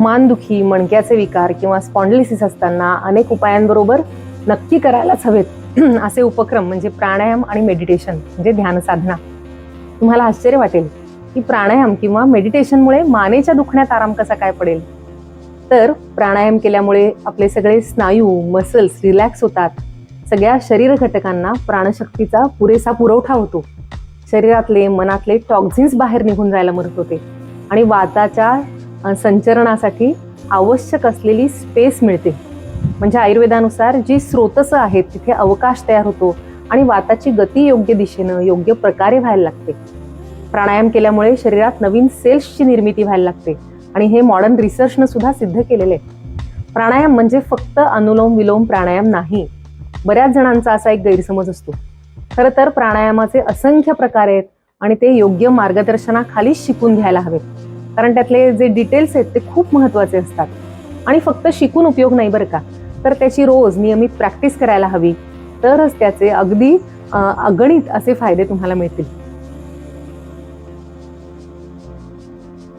मानदुखी मणक्याचे विकार किंवा स्पॉन्डलिसिस असताना अनेक उपायांबरोबर नक्की करायलाच हवेत. असे उपक्रम म्हणजे प्राणायाम आणि मेडिटेशन म्हणजे ध्यान साधना. तुम्हाला आश्चर्य वाटेल की प्राणायाम किंवा मेडिटेशनमुळे मानेच्या दुखण्यात आराम कसा काय पडेल? तर प्राणायाम केल्यामुळे आपले सगळे स्नायू मसल्स रिलॅक्स होतात. सगळ्या शरीर घटकांना प्राणशक्तीचा पुरेसा पुरवठा होतो. शरीरातले मनातले टॉक्झिन्स बाहेर निघून जायला मदत होते. आणि वाताच्या संचरणासाठी आवश्यक असलेली स्पेस मिळते. म्हणजे आयुर्वेदानुसार जी स्रोतसं आहेत तिथे अवकाश तयार होतो आणि वाताची गती योग्य दिशेनं योग्य प्रकारे व्हायला लागते. प्राणायाम केल्यामुळे शरीरात नवीन सेल्सची निर्मिती व्हायला लागते आणि हे मॉडर्न रिसर्चनं सुद्धा सिद्ध केलेलं आहे प्राणायाम म्हणजे फक्त अनुलोम विलोम प्राणायाम नाही. बऱ्याच जणांचा असा एक गैरसमज असतो. खरं तर प्राणायामाचे असंख्य प्रकार आहेत आणि ते योग्य मार्गदर्शनाखाली शिकून घ्यायला हवेत. कारण त्यातले जे डिटेल्स आहेत ते खूप महत्त्वाचे असतात. आणि फक्त शिकून उपयोग नाही बरं का. तर त्याची रोज नियमित प्रॅक्टिस करायला हवी. तरच त्याचे अगदी अगणित असे फायदे तुम्हाला मिळतील.